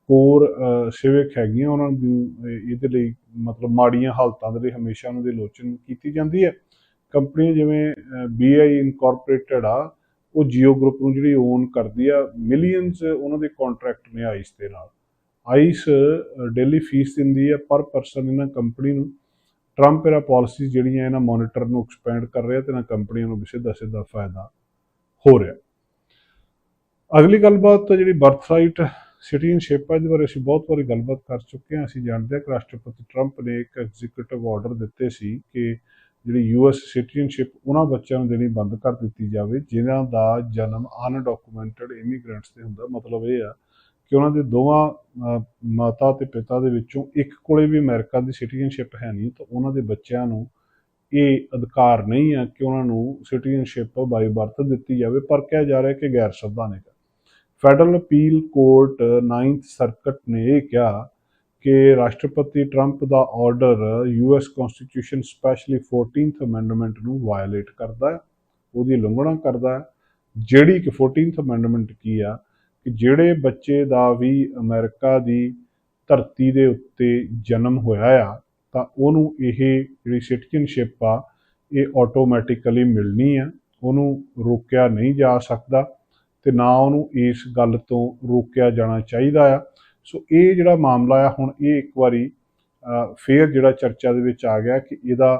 ਕੋਰ ਸਿਵਿਕ ਹੈਗੀਆਂ, ਉਹਨਾਂ ਨੂੰ ਇਹ- ਇਹਦੇ ਲਈ ਮਤਲਬ ਮਾੜੀਆਂ ਹਾਲਤਾਂ ਦੇ ਲਈ ਹਮੇਸ਼ਾ ਉਹਨਾਂ ਦੀ ਲੋਚਨ ਕੀਤੀ ਜਾਂਦੀ ਹੈ ਕੰਪਨੀ ਜਿਵੇਂ BI ਇਨਕੋਰਪੋਰੇਟਡ ਆ ਉਹ ਜੀਓ ਗਰੁੱਪ ਨੂੰ ਜਿਹੜੀ ਓਨ ਕਰਦੀ ਆ ਮਿਲੀਅਨਸ ਉਹਨਾਂ ਦੇ ਕੰਟਰੈਕਟ ਨੇ ਆਈਸ ਦੇ ਨਾਲ। ਆਈਸ ਡੇਲੀ ਫੀਸ ਦਿੰਦੀ ਆ ਪਰ ਪਰਸਨ ਇਹਨਾਂ ਕੰਪਨੀ ਨੂੰ। ਟਰੰਪ ਇਹਦਾ ਪਾਲਿਸੀ ਜਿਹੜੀਆਂ ਇਹਨਾਂ ਮੋਨੀਟਰ ਨੂੰ ਐਕਸਪੈਂਡ ਕਰ ਰਿਹਾ ਤੇ ਇਹਨਾਂ ਕੰਪਨੀਆਂ ਨੂੰ ਸਿੱਧਾ ਸਿੱਧਾ ਫਾਇਦਾ ਹੋ ਰਿਹਾ। ਅਗਲੀ ਗੱਲਬਾਤ ਤਾਂ ਜਿਹੜੀ ਬਰਥਰਾਈਟ ਸਿਟੀਜ਼ਨਸ਼ਿਪ ਹੈ ਇਹਦੇ ਬਾਰੇ ਅਸੀਂ ਬਹੁਤ ਵਾਰੀ ਗੱਲਬਾਤ ਕਰ ਚੁੱਕੇ ਹਾਂ। ਅਸੀਂ ਜਾਣਦੇ ਹਾਂ ਕਿ ਰਾਸ਼ਟਰਪਤੀ ਟਰੰਪ ਨੇ ਇੱਕ ਐਗਜ਼ੀਕਿਊਟਿਵ ਆਰਡਰ ਦਿੱਤੇ ਸੀ ਕਿ ਜਿਹੜੀ ਯੂਐਸ ਸਿਟੀਜ਼ਨਸ਼ਿਪ ਉਹਨਾਂ ਬੱਚਿਆਂ ਨੂੰ ਦੇਣੀ ਬੰਦ ਕਰ ਦਿੱਤੀ ਜਾਵੇ, ਜਿਨ੍ਹਾਂ ਦਾ ਜਨਮ ਅਨਡਾਕੂਮੈਂਟਡ ਇਮੀਗ੍ਰੈਂਟਸ ਤੇ ਹੁੰਦਾ। ਮਤਲਬ ਇਹ ਆ ਕਿ ਉਹਨਾਂ ਦੇ ਦੋਵਾਂ ਮਾਤਾ ਤੇ ਪਿਤਾ ਦੇ ਵਿੱਚੋਂ ਇੱਕ ਕੋਲੇ ਵੀ ਅਮਰੀਕਾ ਦੀ ਸਿਟੀਜ਼ਨਸ਼ਿਪ ਹੈ ਨਹੀਂ, ਤਾਂ ਉਹਨਾਂ ਦੇ ਬੱਚਿਆਂ ਨੂੰ ਇਹ ਅਧਿਕਾਰ ਨਹੀਂ ਆ ਕਿ ਉਹਨਾਂ ਨੂੰ ਸਿਟੀਜ਼ਨਸ਼ਿਪ ਬਾਈ ਬਰਥ ਦਿੱਤੀ ਜਾਵੇ, ਪਰ ਕਿਹਾ ਜਾ ਰਿਹਾ ਕਿ ਗੈਰ ਸੰਵਿਧਾਨਿਕ federal appeal court 9th circuit ਨੇ ਇਹ ਕਿਹਾ ਕਿ ਰਾਸ਼ਟਰਪਤੀ ਟਰੰਪ ਦਾ order US constitution specially 14th amendment ਨੂੰ ਵਾਇਲੇਟ ਕਰਦਾ ਹੈ, ਉਹਦੀ ਉਲੰਘਣਾ ਕਰਦਾ ਹੈ। ਜਿਹੜੀ ਕਿ 14th ਅਮੈਂਡਮੈਂਟ ਕੀ ਆ ਕਿ ਜਿਹੜੇ ਬੱਚੇ ਦਾ ਵੀ ਅਮਰੀਕਾ ਦੀ ਧਰਤੀ ਦੇ ਉੱਤੇ ਜਨਮ ਹੋਇਆ ਆ, ਤਾਂ ਉਹਨੂੰ ਇਹ ਜਿਹੜੀ ਸਿਟੀਜ਼ਨਸ਼ਿਪ ਆ, ਇਹ ਆਟੋਮੈਟਿਕਲੀ ਮਿਲਣੀ ਆ, ਉਹਨੂੰ ਰੋਕਿਆ ਨਹੀਂ ਜਾ ਸਕਦਾ ਤੇ ਨਾ ਉਹਨੂੰ ਇਸ ਗੱਲ ਤੋਂ ਰੋਕਿਆ ਜਾਣਾ ਚਾਹੀਦਾ ਆ। ਸੋ ਇਹ ਜਿਹੜਾ ਮਾਮਲਾ ਆ ਹੁਣ ਇਹ ਇੱਕ ਵਾਰੀ ਅ, ਫੇਰ ਜਿਹੜਾ ਚਰਚਾ ਦੇ ਵਿੱਚ ਆ ਗਿਆ ਕਿ ਇਹਦਾ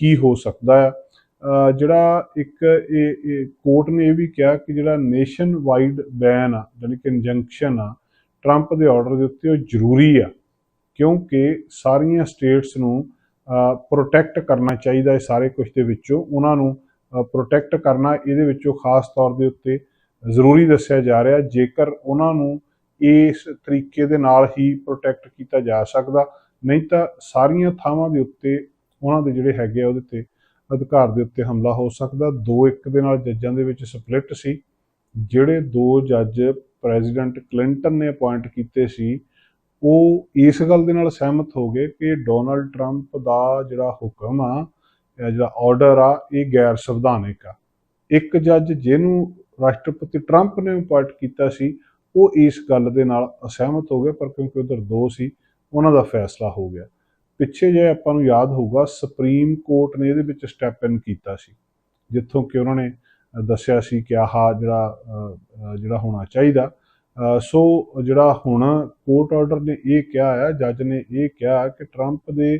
ਕੀ ਹੋ ਸਕਦਾ ਆ। ਜਿਹੜਾ ਇੱਕ ਇਹ ਕੋਰਟ ਨੇ ਇਹ ਵੀ ਕਿਹਾ ਕਿ ਜਿਹੜਾ ਨੇਸ਼ਨ ਵਾਈਡ ਬੈਨ ਆ ਜਾਣੀ ਕਿ ਇੰਜੰਕਸ਼ਨ ਆ ਟਰੰਪ ਦੇ ਆਰਡਰ ਦੇ ਉੱਤੇ ਉਹ ਜ਼ਰੂਰੀ ਆ ਕਿਉਂਕਿ ਸਾਰੀਆਂ ਸਟੇਟਸ ਨੂੰ ਪ੍ਰੋਟੈਕਟ ਕਰਨਾ ਚਾਹੀਦਾ ਹੈ ਸਾਰੇ ਕੁਝ ਦੇ ਵਿੱਚੋਂ। ਉਹਨਾਂ ਨੂੰ ਪ੍ਰੋਟੈਕਟ ਕਰਨਾ ਇਹਦੇ ਵਿੱਚੋਂ ਖਾਸ ਤੌਰ ਦੇ ਉੱਤੇ ਜ਼ਰੂਰੀ ਦੱਸਿਆ ਜਾ ਰਿਹਾ। ਜੇਕਰ ਉਹਨਾਂ ਨੂੰ ਇਸ ਤਰੀਕੇ ਦੇ ਨਾਲ ਹੀ ਪ੍ਰੋਟੈਕਟ ਕੀਤਾ ਜਾ ਸਕਦਾ। ਨਹੀਂ ਤਾਂ ਸਾਰੀਆਂ ਥਾਵਾਂ ਦੇ ਉੱਤੇ ਉਹਨਾਂ ਦੇ ਜਿਹੜੇ ਹੈਗੇ ਆ ਉਹਦੇ ਤੇ ਅਧਿਕਾਰ ਦੇ ਉੱਤੇ ਹਮਲਾ ਹੋ ਸਕਦਾ। ਦੋ ਇੱਕ ਦੇ ਨਾਲ ਜੱਜਾਂ ਦੇ ਵਿੱਚ ਸਪਲਿਟ ਸੀ, ਜਿਹੜੇ ਦੋ ਜੱਜ ਪ੍ਰੈਜ਼ੀਡੈਂਟ ਕਲਿੰਟਨ ਨੇ ਅਪਾਇੰਟ ਕੀਤੇ ਸੀ, ਉਹ ਇਸ ਗੱਲ ਦੇ ਨਾਲ ਸਹਿਮਤ ਹੋ ਗਏ ਕਿ ਡੋਨਲਡ ਟਰੰਪ ਦਾ ਜਿਹੜਾ ਹੁਕਮ ਆ ਜਿਹੜਾ ਆਰਡਰ ਆ, ਇਹ ਗੈਰ ਸੰਵਿਧਾਨਿਕ ਆ। ਇੱਕ ਜੱਜ ਜਿਹਨੂੰ ਰਾਸ਼ਟਰਪਤੀ ਟਰੰਪ ਨੇ ਅਪਾਇੰਟ ਕੀਤਾ ਸੀ ਉਹ ਇਸ ਗੱਲ ਦੇ ਨਾਲ ਅਸਹਿਮਤ ਹੋ ਗਏ, ਪਰ ਕਿਉਂਕਿ ਉਧਰ ਦੋ ਸੀ, ਉਹਨਾਂ ਦਾ ਫੈਸਲਾ ਹੋ ਗਿਆ। ਪਿੱਛੇ ਜੇ ਆਪਾਂ ਨੂੰ ਯਾਦ ਹੋਊਗਾ ਸੁਪਰੀਮ ਕੋਰਟ ਨੇ ਇਹਦੇ ਵਿੱਚ ਸਟੈਪ ਇਨ ਕੀਤਾ ਸੀ, ਜਿੱਥੋਂ ਕਿ ਉਹਨਾਂ ਨੇ ਦੱਸਿਆ ਸੀ ਕਿ ਆਹ ਜਿਹੜਾ ਜਿਹੜਾ ਹੋਣਾ ਚਾਹੀਦਾ। ਸੋ ਜਿਹੜਾ ਹੁਣ ਕੋਰਟ ਆਰਡਰ ਨੇ ਇਹ ਕਿਹਾ ਆ ਜੱਜ ਨੇ ਇਹ ਕਿਹਾ ਕਿ ਟਰੰਪ ਦੇ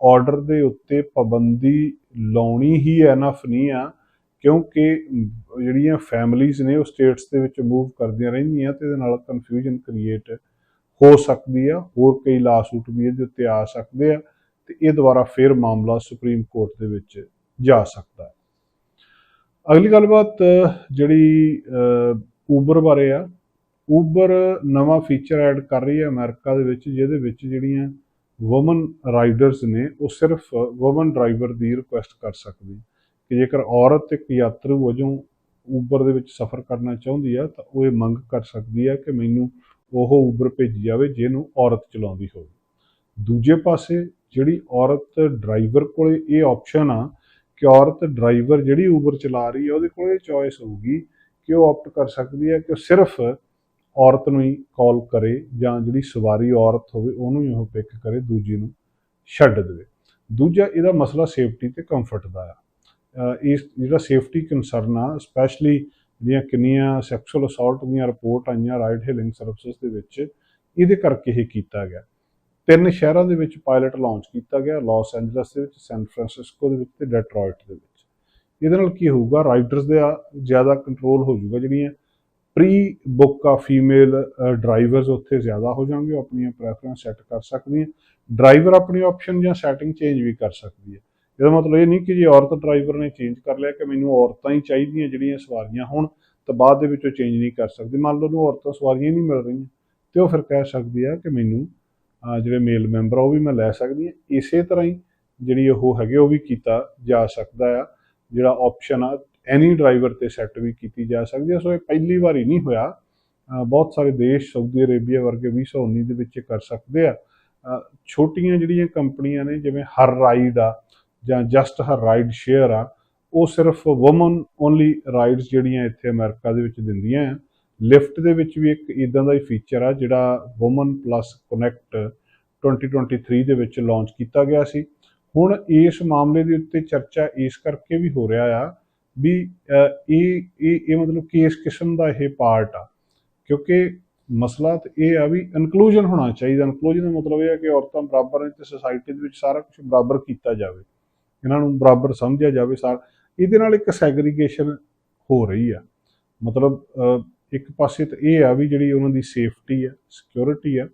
ਆਰਡਰ ਦੇ ਉੱਤੇ ਪਾਬੰਦੀ ਲਾਉਣੀ ਹੀ ਐਨਫ ਨਹੀਂ ਆ। ਕਿਉਂਕਿ ਜਿਹੜੀਆਂ ਫੈਮਲੀਆਂ ਨੇ ਉਹ ਸਟੇਟਸ ਦੇ ਵਿੱਚ ਮੂਵ ਕਰਦੀਆਂ ਰਹਿੰਦੀਆਂ ਤੇ ਇਹਦੇ ਨਾਲ ਕਨਫਿਊਜ਼ਨ ਕ੍ਰੀਏਟ ਹੋ ਸਕਦੀ ਆ, ਹੋਰ ਕਈ ਲਾਸੂਟ ਵੀ ਇਹਦੇ ਉੱਤੇ ਆ ਸਕਦੇ ਆ ਤੇ ਇਹ ਦੁਬਾਰਾ ਫਿਰ ਮਾਮਲਾ ਸੁਪਰੀਮ ਕੋਰਟ ਦੇ ਵਿੱਚ ਜਾ ਸਕਦਾ ਹੈ। ਅਗਲੀ ਗੱਲਬਾਤ, ਜਿਹੜੀ ਊਬਰ ਬਾਰੇ ਆ। ਊਬਰ ਨਵਾਂ ਫੀਚਰ ਐਡ ਕਰ ਰਹੀ ਹੈ ਅਮਰੀਕਾ ਦੇ ਵਿੱਚ, ਜਿਹਦੇ ਵਿੱਚ ਜਿਹੜੀਆਂ ਔਮਨ ਰਾਈਡਰਸ ਨੇ, ਉਹ ਸਿਰਫ ਔਮਨ ਡਰਾਈਵਰ ਦੀ ਰਿਕੁਐਸਟ ਕਰ ਸਕਦੇ। ਕਿ ਜੇਕਰ ਔਰਤ ਇੱਕ ਯਾਤਰੂ ਵਜੋਂ ਉਬਰ ਦੇ ਵਿੱਚ ਸਫ਼ਰ ਕਰਨਾ ਚਾਹੁੰਦੀ ਆ, ਤਾਂ ਉਹ ਇਹ ਮੰਗ ਕਰ ਸਕਦੀ ਹੈ ਕਿ ਮੈਨੂੰ ਉਹ ਉਬਰ ਭੇਜੀ ਜਾਵੇ ਜਿਹਨੂੰ ਔਰਤ ਚਲਾਉਂਦੀ ਹੋਵੇ। ਦੂਜੇ ਪਾਸੇ ਜਿਹੜੀ ਔਰਤ ਡਰਾਈਵਰ ਕੋਲੇ ਇਹ ਆਪਸ਼ਨ ਆ ਕਿ ਔਰਤ ਡਰਾਈਵਰ ਜਿਹੜੀ ਉਬਰ ਚਲਾ ਰਹੀ ਹੈ ਉਹਦੇ ਕੋਲ ਇਹ ਚੋਇਸ ਹੋਊਗੀ ਕਿ ਉਹ ਆਪਟ ਕਰ ਸਕਦੀ ਹੈ ਕਿ ਉਹ ਸਿਰਫ ਔਰਤ ਨੂੰ ਹੀ ਕਾਲ ਕਰੇ ਜਾਂ ਜਿਹੜੀ ਸਵਾਰੀ ਔਰਤ ਹੋਵੇ ਉਹਨੂੰ ਹੀ ਉਹ ਪਿਕ ਕਰੇ, ਦੂਜੀ ਨੂੰ ਛੱਡ ਦੇਵੇ। ਦੂਜਾ ਇਹਦਾ ਮਸਲਾ ਸੇਫਟੀ ਤੇ ਕੰਫਰਟ ਦਾ ਆ। ਇਸ ਜਿਹੜਾ ਸੇਫਟੀ ਕੰਸਰਨ ਆ ਸਪੈਸ਼ਲੀ ਜਿਹੜੀਆਂ ਕਿੰਨੀਆਂ ਸੈਕਸ਼ੂਅਲ ਅਸੌਲਟ ਦੀਆਂ ਰਿਪੋਰਟ ਆਈਆਂ ਰਾਈਡ ਹੇਲਿੰਗ ਸਰਵਿਸਿਜ਼ ਦੇ ਵਿੱਚ, ਇਹਦੇ ਕਰਕੇ ਇਹ ਕੀਤਾ ਗਿਆ। ਤਿੰਨ ਸ਼ਹਿਰਾਂ ਦੇ ਵਿੱਚ ਪਾਇਲਟ ਲਾਂਚ ਕੀਤਾ ਗਿਆ ਲਾਸ ਐਂਜਲਸ ਦੇ ਵਿੱਚ ਸੈਨ ਫਰਾਂਸਿਸਕੋ ਦੇ ਵਿੱਚ ਤੇ ਡੈਟਰੋਇਟ ਦੇ ਵਿੱਚ। ਇਹਦੇ ਨਾਲ ਕੀ ਹੋਊਗਾ? ਰਾਈਡਰਸ ਦਾ ਜ਼ਿਆਦਾ ਕੰਟਰੋਲ ਹੋ ਜਾਊਗਾ ਜਿਹੜੀਆਂ ਪ੍ਰੀ ਬੁੱਕ ਆ ਫੀਮੇਲ ਡਰਾਈਵਰਸ ਉੱਥੇ ਜ਼ਿਆਦਾ ਹੋ ਜਾਣਗੇ, ਉਹ ਆਪਣੀਆਂ ਪ੍ਰੈਫਰੈਂਸ ਸੈੱਟ ਕਰ ਸਕਦੀਆਂ। ਡਰਾਈਵਰ ਆਪਣੀ ਆਪਸ਼ਨ ਜਾਂ ਸੈਟਿੰਗ ਚੇਂਜ ਵੀ ਕਰ ਸਕਦੀ ਹੈ। ਇਹਦਾ ਮਤਲਬ ਇਹ ਨਹੀਂ ਕਿ ਜੇ ਔਰਤ ਡਰਾਈਵਰ ਨੇ ਚੇਂਜ ਕਰ ਲਿਆ ਕਿ ਮੈਨੂੰ ਔਰਤਾਂ ਹੀ ਚਾਹੀਦੀਆਂ ਜਿਹੜੀਆਂ ਸਵਾਰੀਆਂ ਹੋਣ, ਤਾਂ ਬਾਅਦ ਦੇ ਵਿੱਚ ਉਹ ਚੇਂਜ ਨਹੀਂ ਕਰ ਸਕਦੀ। ਮੰਨ ਲਓ ਉਹਨੂੰ ਔਰਤਾਂ ਸਵਾਰੀਆਂ ਹੀ ਨਹੀਂ ਮਿਲ ਰਹੀਆਂ, ਤੇ ਉਹ ਫਿਰ ਕਹਿ ਸਕਦੀ ਆ ਕਿ ਮੈਨੂੰ ਜਿਹੜੇ ਮੇਲ ਮੈਂਬਰ ਆ, ਉਹ ਵੀ ਮੈਂ ਲੈ ਸਕਦੀ ਹਾਂ ਇਸੇ ਤਰ੍ਹਾਂ ਹੀ ਜਿਹੜੀ ਉਹ ਹੈਗੇ, ਉਹ ਵੀ ਕੀਤਾ ਜਾ ਸਕਦਾ ਆ। ਜਿਹੜਾ ਆਪਸ਼ਨ ਆ ਐਨੀ ਡਰਾਈਵਰ ਤੇ ਸੈੱਟ ਵੀ ਕੀਤੀ ਜਾ ਸਕਦੀ ਹੈ ਸੋ ਇਹ ਪਹਿਲੀ ਵਾਰੀ ਨਹੀਂ ਹੋਇਆ। ਬਹੁਤ ਸਾਰੇ ਦੇਸ਼ ਸਾਊਦੀ ਅਰੇਬੀਆ ਵਰਗੇ 2019 ਦੇ ਵਿੱਚ ਕਰ ਸਕਦੇ ਆ। ਛੋਟੀਆਂ ਜਿਹੜੀਆਂ ਕੰਪਨੀਆਂ ਨੇ, ਜਿਵੇਂ ਹਰ ਰਾਈਡ ਆ ਜਾਂ ਜਸਟ ਹਰ ਰਾਈਡ ਸ਼ੇਅਰ ਆ, ਉਹ ਸਿਰਫ ਔਮਨ ਓਨਲੀ ਰਾਈਡਸ ਜਿਹੜੀਆਂ ਇੱਥੇ ਅਮਰੀਕਾ ਦੇ ਵਿੱਚ ਦਿੰਦੀਆਂ ਆ। ਲਿਫਟ ਦੇ ਵਿੱਚ ਵੀ ਇੱਕ ਇਦਾਂ ਦਾ ਹੀ ਫੀਚਰ ਆ, ਜਿਹੜਾ ਔਮਨ ਪਲੱਸ ਕਨੈਕਟ 2023 ਦੇ ਵਿੱਚ ਲਾਂਚ ਕੀਤਾ ਗਿਆ ਸੀ। ਹੁਣ ਇਸ ਮਾਮਲੇ ਦੇ ਉੱਤੇ ਚਰਚਾ ਇਸ ਕਰਕੇ ਵੀ ਹੋ ਰਿਹਾ ਆ ਵੀ ਇਹ ਇਹ ਇਹ ਮਤਲਬ ਕਿ ਕਿਸਮ ਦਾ ਇਹ ਪਾਰਟ ਆ। ਕਿਉਂਕਿ ਮਸਲਾ ਤਾਂ ਇਹ ਆ ਵੀ ਇਨਕਲੂਜਨ ਹੋਣਾ ਚਾਹੀਦਾ। ਇਨਕਲੂਜਨ ਦਾ ਮਤਲਬ ਇਹ ਆ ਕਿ ਔਰਤਾਂ ਬਰਾਬਰ ਨੇ ਤੇ ਸੋਸਾਇਟੀ ਦੇ ਵਿੱਚ ਸਾਰਾ ਕੁਝ ਬਰਾਬਰ ਕੀਤਾ ਜਾਵੇ। ਇਹਨਾਂ ਨੂੰ ਬਰਾਬਰ ਸਮਝਿਆ ਜਾਵੇ ਸਾਰ, ਇਹਦੇ ਨਾਲ ਇੱਕ ਸੈਗਰੀਗੇਸ਼ਨ ਹੋ ਰਹੀ ਆ। ਮਤਲਬ ਇੱਕ ਪਾਸੇ ਤਾਂ ਇਹ ਆ ਵੀ ਜਿਹੜੀ ਉਹਨਾਂ ਦੀ ਸੇਫਟੀ ਆ ਸਿਕਿਉਰਿਟੀ ਆ,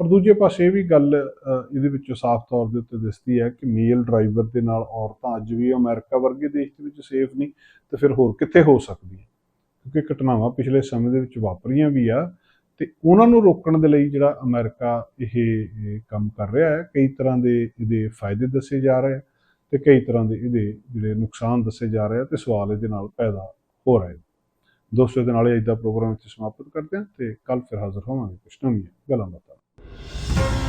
ਪਰ ਦੂਜੇ ਪਾਸੇ ਇਹ ਵੀ ਗੱਲ ਇਹਦੇ ਵਿੱਚੋਂ ਸਾਫ਼ ਤੌਰ ਦੇ ਉੱਤੇ ਦਿਸਦੀ ਹੈ ਕਿ ਮੇਲ ਡਰਾਈਵਰ ਦੇ ਨਾਲ ਔਰਤਾਂ ਅੱਜ ਵੀ ਅਮਰੀਕਾ ਵਰਗੇ ਦੇਸ਼ ਦੇ ਵਿੱਚ ਸੇਫ ਨਹੀਂ, ਤੇ ਫਿਰ ਹੋਰ ਕਿੱਥੇ ਹੋ ਸਕਦੀ ਹੈ ਕਿਉਂਕਿ ਘਟਨਾਵਾਂ ਪਿਛਲੇ ਸਮੇਂ ਦੇ ਵਿੱਚ ਵਾਪਰੀਆਂ ਵੀ ਆ, ਤੇ ਉਹਨਾਂ ਨੂੰ ਰੋਕਣ ਦੇ ਲਈ ਜਿਹੜਾ ਅਮਰੀਕਾ ਇਹ ਇਹ ਕੰਮ ਕਰ ਰਿਹਾ ਹੈ, ਕਈ ਤਰ੍ਹਾਂ ਦੇ ਇਹਦੇ ਫਾਇਦੇ ਦੱਸੇ ਜਾ ਰਹੇ ਆ। ਤੇ ਕਈ ਤਰ੍ਹਾਂ ਦੇ ਇਹਦੇ ਜਿਹੜੇ ਨੁਕਸਾਨ ਦੱਸੇ ਜਾ ਰਹੇ ਆ ਤੇ ਸਵਾਲ ਇਹਦੇ ਨਾਲ ਪੈਦਾ ਹੋ ਰਹੇ ਨੇ। ਦੋਸਤੋ, ਇਹਦੇ ਨਾਲ ਹੀ ਅੱਜ ਦਾ ਪ੍ਰੋਗਰਾਮ ਇੱਥੇ ਸਮਾਪਤ ਕਰਦੇ ਹਾਂ ਤੇ ਕੱਲ ਫਿਰ ਹਾਜ਼ਰ ਹੋਵਾਂਗੇ ਕੁਝ ਨਵੀਆਂ ਗੱਲਾਂ ਬਾਤਾਂ